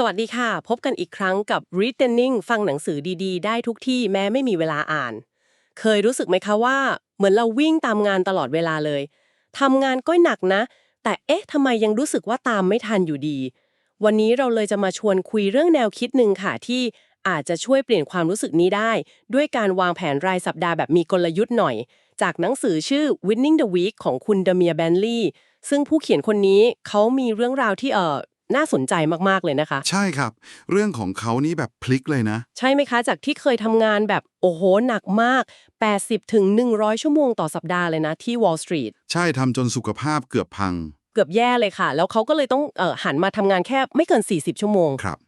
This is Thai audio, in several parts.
สวัสดีค่ะ พบกันอีกครั้งกับ Reading ฟังหนังสือดีๆ ได้ทุกที่แม้ไม่มีเวลาอ่าน เคยรู้สึกไหมคะว่า เหมือนเราวิ่งตามงานตลอดเวลาเลยทำงานก็หนักนะ แต่เอ๊ะทำไมยังรู้สึกว่าตามไม่ทันอยู่ดี วันนี้เราเลยจะมาชวนคุยเรื่องแนวคิดหนึ่งค่ะที่อาจจะช่วยเปลี่ยนความรู้สึกนี้ได้ ด้วยการวางแผนรายสัปดาห์แบบมีกลยุทธ์หน่อย จากหนังสือชื่อ Winning the Week ของคุณเดเมียแบนลีย์ซึ่งผู้เขียนคนนี้เขามีเรื่องราวที่เออ น่าสนใจมากๆเลยนะคะ ใช่ครับ เรื่องของเขานี่แบบพลิกเลยนะ ใช่ไหมคะ จากที่เคยทำงานแบบโอ้โหหนักมาก 80ถึง100 ชั่วโมงต่อสัปดาห์เลยนะที่ Wall Street ใช่ทำจนสุขภาพเกือบพัง เกือบแย่เลยค่ะ แล้วเขาก็เลยต้องเออหันมาทำงานแค่ไม่เกิน 40 ชั่วโมงครับ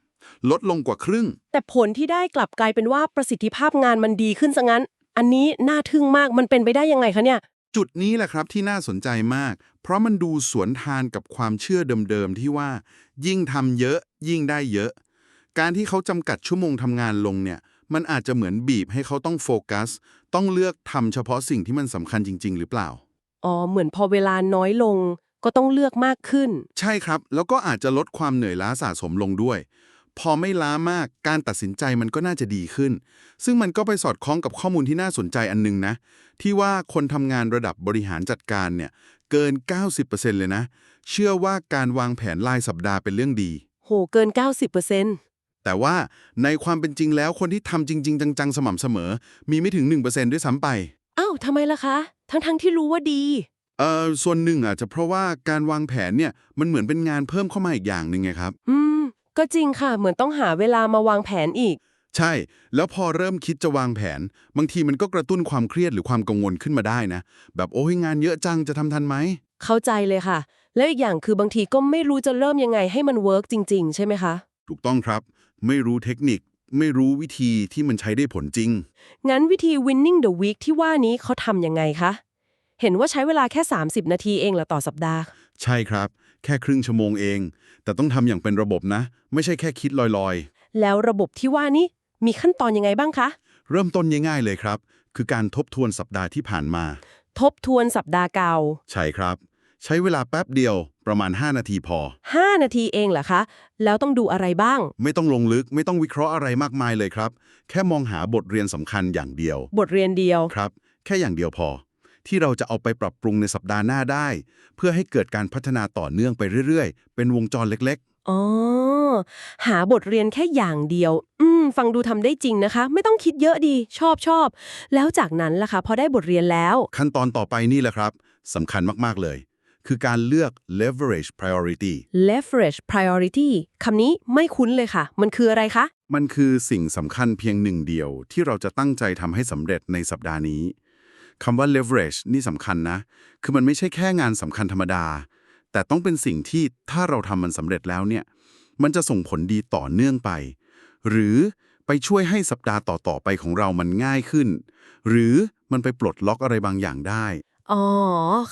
ลดลงกว่าครึ่ง แต่ผลที่ได้กลับกลายเป็นว่าประสิทธิภาพงานมันดีขึ้นซะงั้น อันนี้น่าทึ่งมากมันเป็นไปได้ยังไงคะเนี่ย จุดนี้แหละครับที่น่าสนใจมาก เพราะมันดูสวนทานกับความเชื่อเดิมๆที่ว่า ยิ่งทำเยอะ ยิ่งได้เยอะ การที่เขาจำกัดชั่วโมงทำงานลงเนี่ยมันอาจจะเหมือนบีบให้เขาต้องโฟกัส ต้องเลือกทำเฉพาะสิ่งที่มันสำคัญจริง ๆ หรือเปล่า อ๋อ เหมือนพอเวลาน้อยลงก็ต้องเลือกมากขึ้น ใช่ครับ แล้วก็อาจจะลดความเหนื่อยล้าสะสมลงด้วย พอไม่ล้ามากการตัดสินใจมันก็น่าจะดีขึ้น ซึ่งมันก็ไปสอดคล้องกับข้อมูลที่น่าสนใจอันนึงนะ ที่ว่าคนทำงานระดับบริหารจัดการเนี่ยเกิน 90%เลยนะ เชื่อว่าการวางแผนรายสัปดาห์เป็นเรื่องดี โห เกิน 90%แต่ว่าในความเป็นจริงแล้วคนที่ทำจริง ๆ จัง ๆ สม่ำเสมอ มีไม่ถึง 1%ด้วยซ้ำไป อ้าวทำไมล่ะคะ ทั้งๆที่รู้ว่าดีเอ่อส่วนหนึ่งอาจจะเพราะว่าการวางแผนเนี่ยมันเหมือนเป็นงานเพิ่มเข้ามาอีกอย่างหนึ่งไงครับ อืม ก็จริงค่ะ เหมือนต้องหาเวลามาวางแผนอีก ใช่ แล้วพอเริ่มคิดจะวางแผน บางทีมันก็กระตุ้นความเครียดหรือความกังวลขึ้นมาได้นะ แบบโอ้ยงานเยอะจังจะทำทันไหม เข้าใจเลยค่ะ แล้วอีกอย่างคือบางทีก็ไม่รู้จะเริ่มยังไงให้มันเวิร์กจริง ๆ ใช่ไหมคะ ถูกต้องครับ ไม่รู้เทคนิค ไม่รู้วิธีที่มันใช้ได้ผลจริง งั้นวิธี winning the week ที่ว่านี้เขาทำยังไงคะ เห็นว่าใช้เวลาแค่ 30 นาทีเองเหรอต่อสัปดาห์ ใช่ครับ แค่ครึ่งชั่วโมงเอง แต่ต้องทำอย่างเป็นระบบนะ ไม่ใช่แค่คิดลอยแล้วระบบที่ว่านี้มีขั้นตอนยังไงบ้างคะๆเริ่มต้นง่ายๆเลยครับ คือการทบทวนสัปดาห์ที่ผ่านมา ทบทวนสัปดาห์เก่า ใช่ครับ ใช้เวลาแป๊บเดียวประมาณ 5 นาทีพอ 5 นาทีเองเหรอคะ แล้วต้องดูอะไรบ้าง ไม่ต้องลงลึกไม่ต้องวิเคราะห์อะไรมากมายเลยครับ แค่มองหาบทเรียนสำคัญอย่างเดียว บทเรียนเดียวครับ แค่อย่างเดียวพอ ที่เราจะเอาไปปรับปรุงในสัปดาห์หน้าได้ เพื่อให้เกิดการพัฒนาต่อเนื่องไปเรื่อยๆ เป็นวงจรเล็กอ๋อ หาบทเรียนแค่อย่างเดียว อืม ฟังดูทำได้จริงนะคะ ไม่ต้องคิดเยอะดี ชอบชอบ แล้วจากนั้นล่ะคะพอได้บทเรียนแล้วๆขั้นตอนต่อไปนี่แหละครับสำคัญมากๆเลย คือการเลือก leverage priority leverage priority คำนี้ไม่คุ้นเลยค่ะ มันคืออะไรคะ มันคือสิ่งสำคัญเพียงหนึ่งเดียวที่เราจะตั้งใจทำให้สำเร็จในสัปดาห์นี้ คำว่า leverage นี่สำคัญนะ คือมันไม่ใช่แค่งานสำคัญธรรมดา แต่ต้องเป็นสิ่งที่ถ้าเราทำมันสำเร็จแล้วเนี่ย มันจะส่งผลดีต่อเนื่องไป หรือไปช่วยให้สัปดาห์ต่อๆไปของเรามันง่ายขึ้น หรือมันไปปลดล็อกอะไรบางอย่างได้ อ๋อ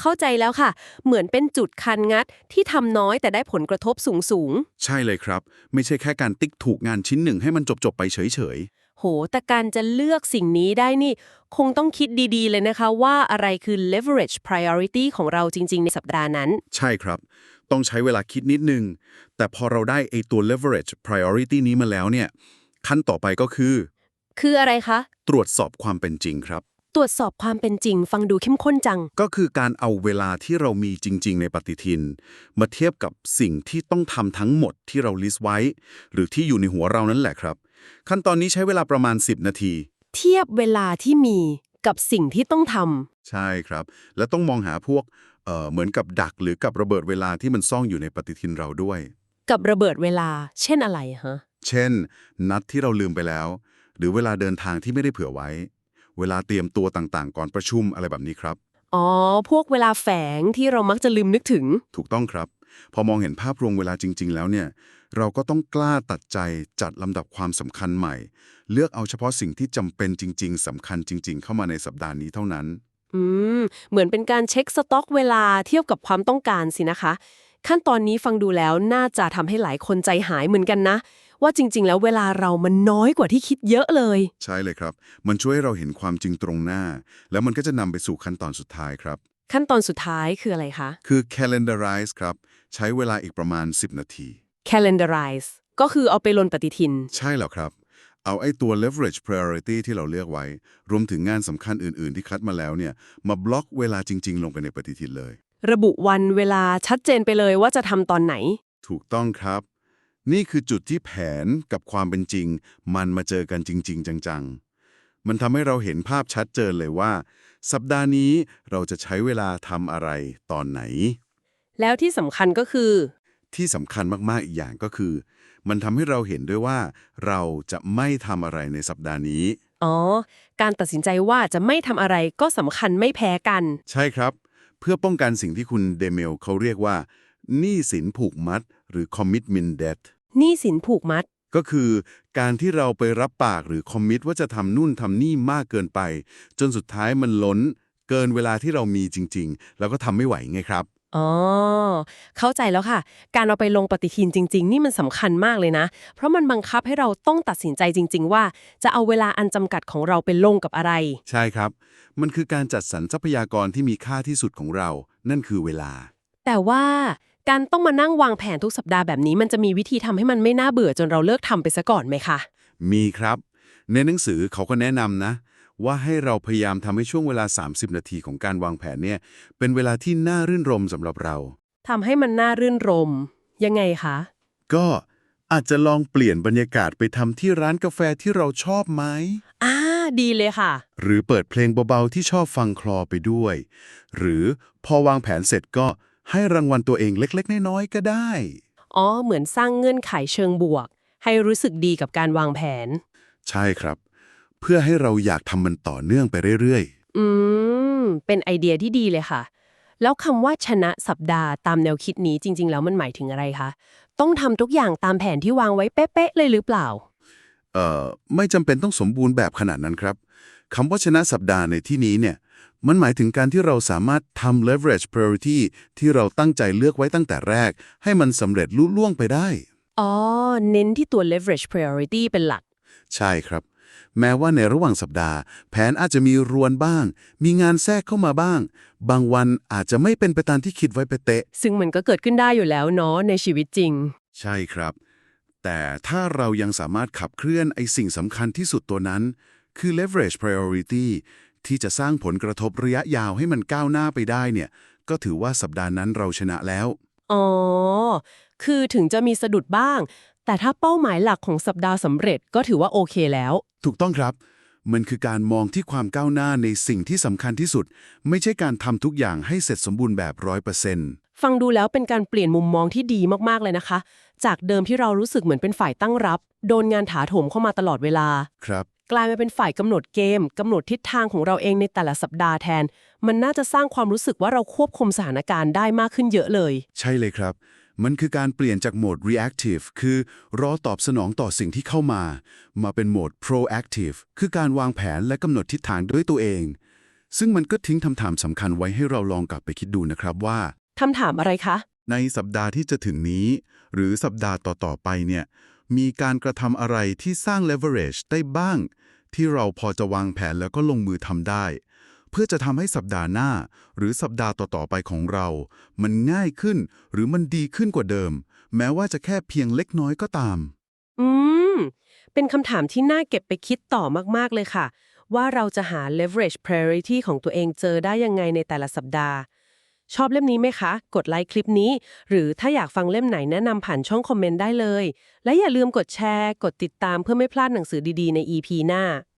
เข้าใจแล้วค่ะ เหมือนเป็นจุดคันงัดที่ทำน้อยแต่ได้ผลกระทบสูงสูง ใช่เลยครับ ไม่ใช่แค่การติ๊กถูกงานชิ้นหนึ่งให้มันจบๆไปเฉยๆ โห แต่การจะเลือกสิ่งนี้ได้นี่ คงต้องคิดดีๆ เลยนะคะว่าอะไรคือ leverage priority ของเราจริง ๆ ในสัปดาห์นั้นๆใช่ครับ ต้องใช้เวลาคิดนิดนึง แต่พอเราได้ไอตัว leverage priority นี้มาแล้วเนี่ย ขั้นต่อไปก็คือ คืออะไรคะ ตรวจสอบความเป็นจริงครับ ตรวจสอบความเป็นจริง ฟังดูเข้มข้นจัง ก็คือการเอาเวลาที่เรามีจริง ๆ ในปฏิทิน มาเทียบกับสิ่งที่ต้องทำทั้งหมดที่เราลิสต์ไว้ หรือที่อยู่ในหัวเรานั่นแหละครับ ขั้นตอนนี้ใช้เวลาประมาณ 10 นาที เทียบเวลาที่มีกับสิ่งที่ต้องทำใช่ครับ และต้องมองหาพวกเอ่อเหมือนกับดักหรือกับระเบิดเวลาที่มันซ่องอยู่ในปฏิทินเราด้วยกับระเบิดเวลา เช่นอะไรฮะ เช่น นัดที่เราลืมไปแล้ว หรือเวลาเดินทางที่ไม่ได้เผื่อไว้ เวลาเตรียมตัวต่างๆ ก่อนประชุมอะไรแบบนี้ครับ อ๋อ พวกเวลาแฝงที่เรามักจะลืมนึกถึง ถูกต้องครับ พอมองเห็นภาพรวมเวลาจริง ๆ แล้วเนี่ย เราก็ต้องกล้าตัดใจจัดลำดับความสำคัญใหม่ เลือกเอาเฉพาะสิ่งที่จำเป็นจริง ๆสำคัญจริง ๆ เข้ามาในสัปดาห์นี้เท่านั้น อืม เหมือนเป็นการเช็คสต็อกเวลาเทียบกับความต้องการสินะคะ ขั้นตอนนี้ฟังดูแล้วน่าจะทำให้หลายคนใจหายเหมือนกันนะ ว่าจริง ๆ แล้วเวลาเรามันน้อยกว่าที่คิดเยอะเลย ใช่เลยครับ มันช่วยให้เราเห็นความจริงตรงหน้า แล้วมันก็จะนำไปสู่ขั้นตอนสุดท้ายครับ ขั้นตอนสุดท้ายคืออะไรคะ คือ calendarize ครับ ใช้เวลาอีกประมาณ 10 นาที calendarize ก็คือเอาไปลนปฏิทิน ใช่แล้วครับ เอาไอ้ตัว leverage priority ที่เราเลือกไว้ รวมถึงงานสำคัญอื่น ๆ ที่คัดมาแล้วเนี่ย มาบล็อกเวลาจริง ๆ ลงไปในปฏิทินเลย ระบุวันเวลาชัดเจนไปเลยว่าจะทำตอนไหน ถูกต้องครับ นี่คือจุดที่แผนกับความเป็นจริง มันมาเจอกันจริง ๆ จัง ๆ มันทำให้เราเห็นภาพชัดเจนเลยว่า สัปดาห์นี้เราจะใช้เวลาทำอะไรตอนไหน แล้วที่สำคัญก็คือ ที่สำคัญมากๆอีกอย่างก็คือ มันทำให้เราเห็นด้วยว่าเราจะไม่ทำอะไรในสัปดาห์นี้ อ๋อ การตัดสินใจว่าจะไม่ทำอะไรก็สำคัญไม่แพ้กัน ใช่ครับ เพื่อป้องกันสิ่งที่คุณเดเมลเขาเรียกว่าหนี้สินผูกมัด หรือ commitment debt หนี้สินผูกมัด ก็คือการที่เราไปรับปากหรือคอมมิตว่าจะทำนู่นทำนี่มากเกินไป จนสุดท้ายมันล้น เกินเวลาที่เรามีจริง ๆ แล้วก็ทำไม่ไหวไงครับ อ๋อ เข้าใจแล้วค่ะ การเอาไปลงปฏิทินจริง ๆ นี่มันสำคัญมากเลยนะ เพราะมันบังคับให้เราต้องตัดสินใจจริง ๆ ว่า จะเอาเวลาอันจำกัดของเราไปลงกับอะไร ใช่ครับ มันคือการจัดสรรทรัพยากรที่มีค่าที่สุดของเรา นั่นคือเวลา แต่ว่าการต้องมานั่งวางแผนทุกสัปดาห์แบบนี้ มันจะมีวิธีทำให้มันไม่น่าเบื่อจนเราเลิกทำไปซะก่อนไหมคะ มีครับ ในหนังสือเขาก็แนะนำนะ ว่าให้เราพยายามทำให้ช่วงเวลา 30 นาทีของการวางแผนเนี่ยเป็นเวลาที่น่ารื่นรมสำหรับเรา ทำให้มันน่ารื่นรม ยังไงคะ ก็อาจจะลองเปลี่ยนบรรยากาศไปทำที่ร้านกาแฟที่เราชอบไหม อ่า ดีเลยค่ะ หรือเปิดเพลงเบาๆที่ชอบฟังคลอไปด้วย หรือพอวางแผนเสร็จก็ให้รางวัลตัวเองเล็กๆ น้อยๆก็ได้ อ๋อ เหมือนสร้างเงื่อนไขเชิงบวก ให้รู้สึกดีกับการวางแผน ใช่ครับ เพื่อให้เราอยากทำมันต่อเนื่องไปเรื่อยอืม เป็นไอเดียที่ดีเลยค่ะ แล้วคำว่าชนะสัปดาห์ตามแนวคิดนี้จริง ๆ แล้วมันหมายถึงอะไรคะ ต้องทำทุกอย่างตามแผนที่วางไว้เป๊ะๆเลยหรือเปล่า ๆ เอ่อ ไม่จำเป็นต้องสมบูรณ์แบบขนาดนั้นครับคำว่าชนะสัปดาห์ในที่นี้เนี่ย มันหมายถึงการที่เราสามารถทำ leverage priority ที่เราตั้งใจเลือกไว้ตั้งแต่แรก ให้มันสำเร็จลุล่วงไปได้ อ๋อ เน้นที่ตัว leverage priority เป็นหลัก ใช่ครับ แม้ว่าในระหว่างสัปดาห์ แผนอาจจะมีรวนบ้าง มีงานแทรกเข้ามาบ้าง บางวันอาจจะไม่เป็นไปตามที่คิดไว้เป๊ะซึ่งมันก็เกิดขึ้นได้อยู่แล้วเนาะในชีวิตจริง ใช่ครับ แต่ถ้าเรายังสามารถขับเคลื่อนไอสิ่งสำคัญที่สุดตัวนั้น คือ leverage priority ที่จะสร้างผลกระทบระยะยาวให้มันก้าวหน้าไปได้เนี่ย ก็ถือว่าสัปดาห์นั้นเราชนะแล้ว อ๋อ คือถึงจะมีสะดุดบ้าง แต่ถ้าเป้าหมายหลักของสัปดาห์สำเร็จก็ถือว่าโอเคแล้ว ถูกต้องครับ มันคือการมองที่ความก้าวหน้าในสิ่งที่สำคัญที่สุด ไม่ใช่การทำทุกอย่างให้เสร็จสมบูรณ์แบบร้อยเปอร์เซ็นต์ฟังดูแล้วเป็นการเปลี่ยนมุมมองที่ดีมากๆเลยนะคะ จากเดิมที่เรารู้สึกเหมือนเป็นฝ่ายตั้งรับ โดนงานถาโถมเข้ามาตลอดเวลา ครับ กลายมาเป็นฝ่ายกำหนดเกมกำหนดทิศทางของเราเองในแต่ละสัปดาห์แทน มันน่าจะสร้างความรู้สึกว่าเราควบคุมสถานการณ์ได้มากขึ้นเยอะเลย ใช่เลยครับ มันคือการเปลี่ยนจากโหมด reactive คือรอตอบสนองต่อสิ่งที่เข้ามา มาเป็นโหมด proactive คือการวางแผนและกำหนดทิศทางด้วยตัวเอง ซึ่งมันก็ทิ้งคำถามสำคัญไว้ให้เราลองกลับไปคิดดูนะครับว่าคำถามอะไรคะ ในสัปดาห์ที่จะถึงนี้ หรือสัปดาห์ต่อ ๆ ไปเนี่ย มีการกระทำอะไรที่สร้าง leverage ได้บ้าง ที่เราพอจะวางแผนแล้วก็ลงมือทำได้ เพื่อจะทำให้สัปดาห์หน้า หรือสัปดาห์ต่อๆไปของเรา มันง่ายขึ้นหรือมันดีขึ้นกว่าเดิม แม้ว่าจะแค่เพียงเล็กน้อยก็ตาม อืม เป็นคำถามที่น่าเก็บไปคิดต่อมากๆเลยค่ะ ว่าเราจะหา leverage priority ของตัวเองเจอได้ยังไงในแต่ละสัปดาห์ ชอบเล่มนี้ไหมคะ กดไลค์คลิปนี้ หรือถ้าอยากฟังเล่มไหนแนะนำผ่านช่องคอมเมนต์ได้เลย และอย่าลืมกดแชร์ กดติดตามเพื่อไม่พลาดหนังสือดีๆใน EP หน้า